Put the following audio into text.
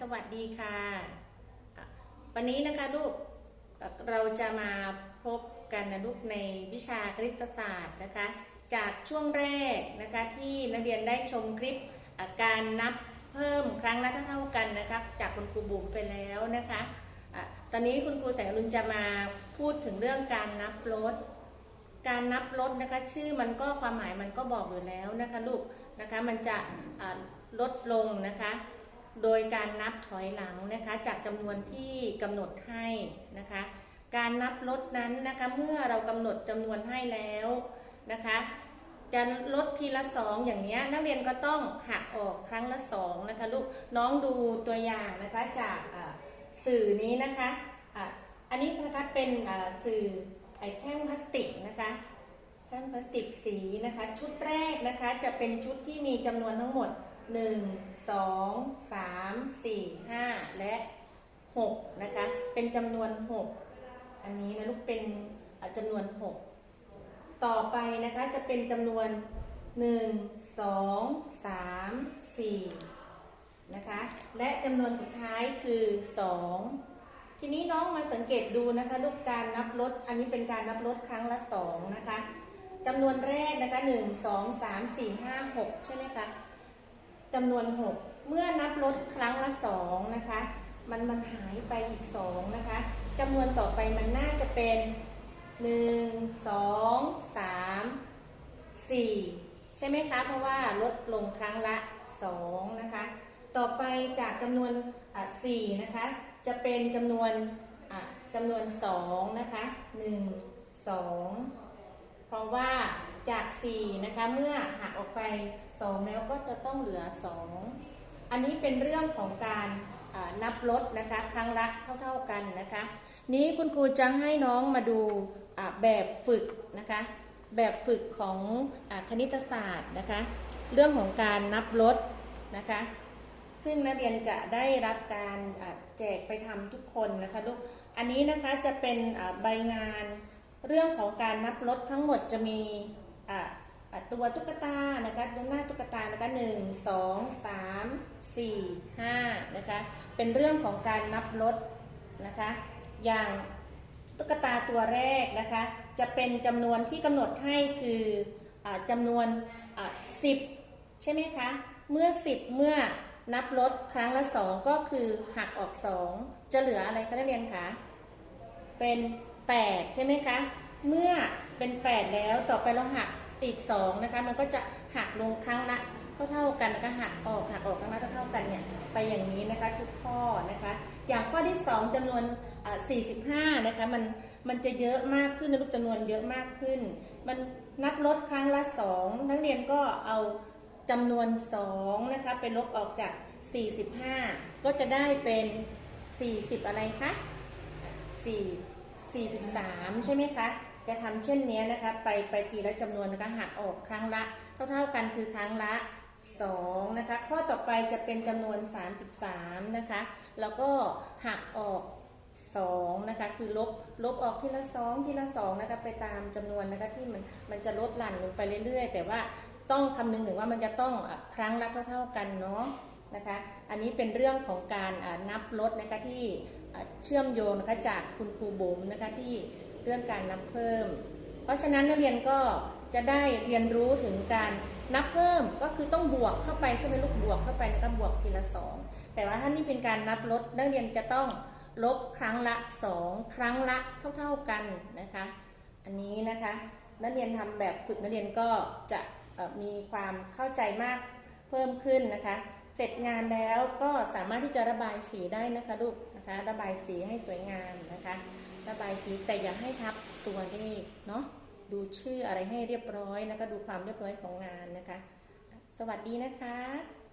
สวัสดีค่ะ วันนี้นะคะลูกเราจะมาพบกันนะลูกในวิชาคณิตศาสตร์นะคะ จากช่วงแรกนะคะที่นักเรียนได้ชมคลิปการนับเพิ่มครั้งละเท่ากันนะคะจากคุณครูบุ๋มไปแล้วนะคะอะตอนนี้คุณครูแสงอรุณจะมาพูดถึงเรื่องการนับลดการนับลดนะคะชื่อมันก็ความหมายมันก็บอกอยู่แล้วนะคะลูกนะคะมันจะลดลงนะคะ โดยการนับถอยหลังนะคะจากจำนวนที่กำหนดให้นะคะ การนับลดนั้นนะคะเมื่อเรากำหนดจำนวนให้แล้วนะคะ จะลดทีละสองอย่างนี้นักเรียนก็ต้องหักออกครั้งละสองนะคะลูกน้องดูตัวอย่างนะคะจากสื่อนี้นะคะอ,ะอันนี้นะคะเป็นสื่อไอแท่งพลาสติกนะคะแท่งพลาสติกสีนะคะ ชุดแรกนะคะจะเป็นชุดที่มีจำนวนทั้งหมด 1 2 3 4 5และ6นะคะ เป็นจำนวน6อันนี้นะลูกเป็นจำนวน6ต่อไปนะคะจะเป็นจำนวน1 2 3 4นะคะ และจำนวนสุดท้ายคือ2ทีนี้น้องมาสังเกตดูนะคะลูกการนับลดอันนี้เป็นการนับลดครั้งละ2นะคะจำนวนแรกนะคะ1 2 3 4 5 6ใช่ไหมคะ จำนวน 6 เมื่อนับลดครั้งละ2นะคะ มันมันหายไปอีก2นะคะจำนวนต่อไปมันน่าจะเป็น 1 2 3 4 ใช่ไหมคะ เพราะว่าลดลงครั้งละ2นะคะ ต่อไปจากจำนวนอะ4นะคะ จะเป็นจำนวนอะจำนวน2นะคะ 1 2 เพราะว่าจาก4นะคะ เมื่อหักออกไป 2แล้วก็จะต้องเหลือ2อันนี้เป็นเรื่องของการนับลดนะคะครั้งละเท่า ๆกันนะคะ นี้คุณครูจะให้น้องมาดูแบบฝึกนะคะ แบบฝึกของอคณิตศาสตร์นะคะ เรื่องของการนับลดนะคะ ซึ่งนักเรียนจะได้รับการแจกไปทำทุกคนนะคะลูกอันนี้นะคะจะเป็นใบงานเรื่องของการนับลดทั้งหมดจะมี ตัวตุ๊กตานะคะตรงหน้าตุ๊กตานะคะหนึ่งสองสามสี่ห้านะคะเป็นเรื่องของการนับลดนะคะอย่างตุ๊กตาตัวแรกนะคะจะเป็นจำนวนที่กำหนดให้คืออจำนวนสิบใช่ไหมคะเมื่อ10เมื่อนับลดครั้งละ2ก็คือหักออก2จะเหลืออะไรคะนักเรียนคะเป็น8ใช่ไหมคะเมื่อเป็น8แล้วต่อไปเราหัก อีก2นะคะมันก็จะหักลงครั้งละเท่าๆกันนะคะหักออกหักออกครั้งละเท่าๆกันเนี่ยไปอย่างนี้นะคะทุกข้อนะคะอย่างข้อที่ 2จำนวน 45 นะคะมันมันจะเยอะมากขึ้นนะลูกจำนวนเยอะมากขึ้น มันนับลดครั้งละ 2 นักเรียนก็เอาจำนวน2นะคะไปลบออกจาก 45 ก็จะได้เป็น 40 อะไรคะ4 43 ใช่ไหมคะ จะทำเช่นนี้นะคะ ไปไปทีละจำนวนนะคะหักออกครั้งละ เท่าๆกันคือครั้งละ2นะคะ ข้อต่อไปจะเป็นจำนวน 33 นะคะ แล้วก็หักออก2นะคะ คือลบลบออกทีละ 2 ทีละ2นะคะไปตามจำนวนนะคะที่มันมันจะลดหลั่นลงไปเรื่อย ๆ แต่ว่าต้องคำนึงถึงว่ามันจะต้องครั้งละเท่า ๆกันเนาะนะคะ อันนี้เป็นเรื่องของการนับลดนะคะที่เชื่อมโยงนะคะจากคุณครูบุ๋มนะคะที่ เรื่องการนับเพิ่ม เพราะฉะนั้นนักเรียนก็จะได้เรียนรู้ถึงการนับเพิ่มก็คือต้องบวกเข้าไปใช่ไหมลูกบวกเข้าไปนะคะบวกทีละสองแต่ว่าถ้านี่เป็นการนับลดนักเรียนจะต้องลบครั้งละสองครั้งละเท่า ๆกันนะคะ อันนี้นะคะนักเรียนทำแบบฝึกนักเรียนก็จะมีความเข้าใจมากเพิ่มขึ้นนะคะ เสร็จงานแล้วก็สามารถที่จะระบายสีได้นะคะลูกนะคะ ระบายสีให้สวยงามนะคะ ระบายสีแต่อย่าให้ทับตัวเลขเนาะดูชื่ออะไรให้เรียบร้อยแล้วก็ดูความเรียบร้อยของงานนะคะ สวัสดีนะคะ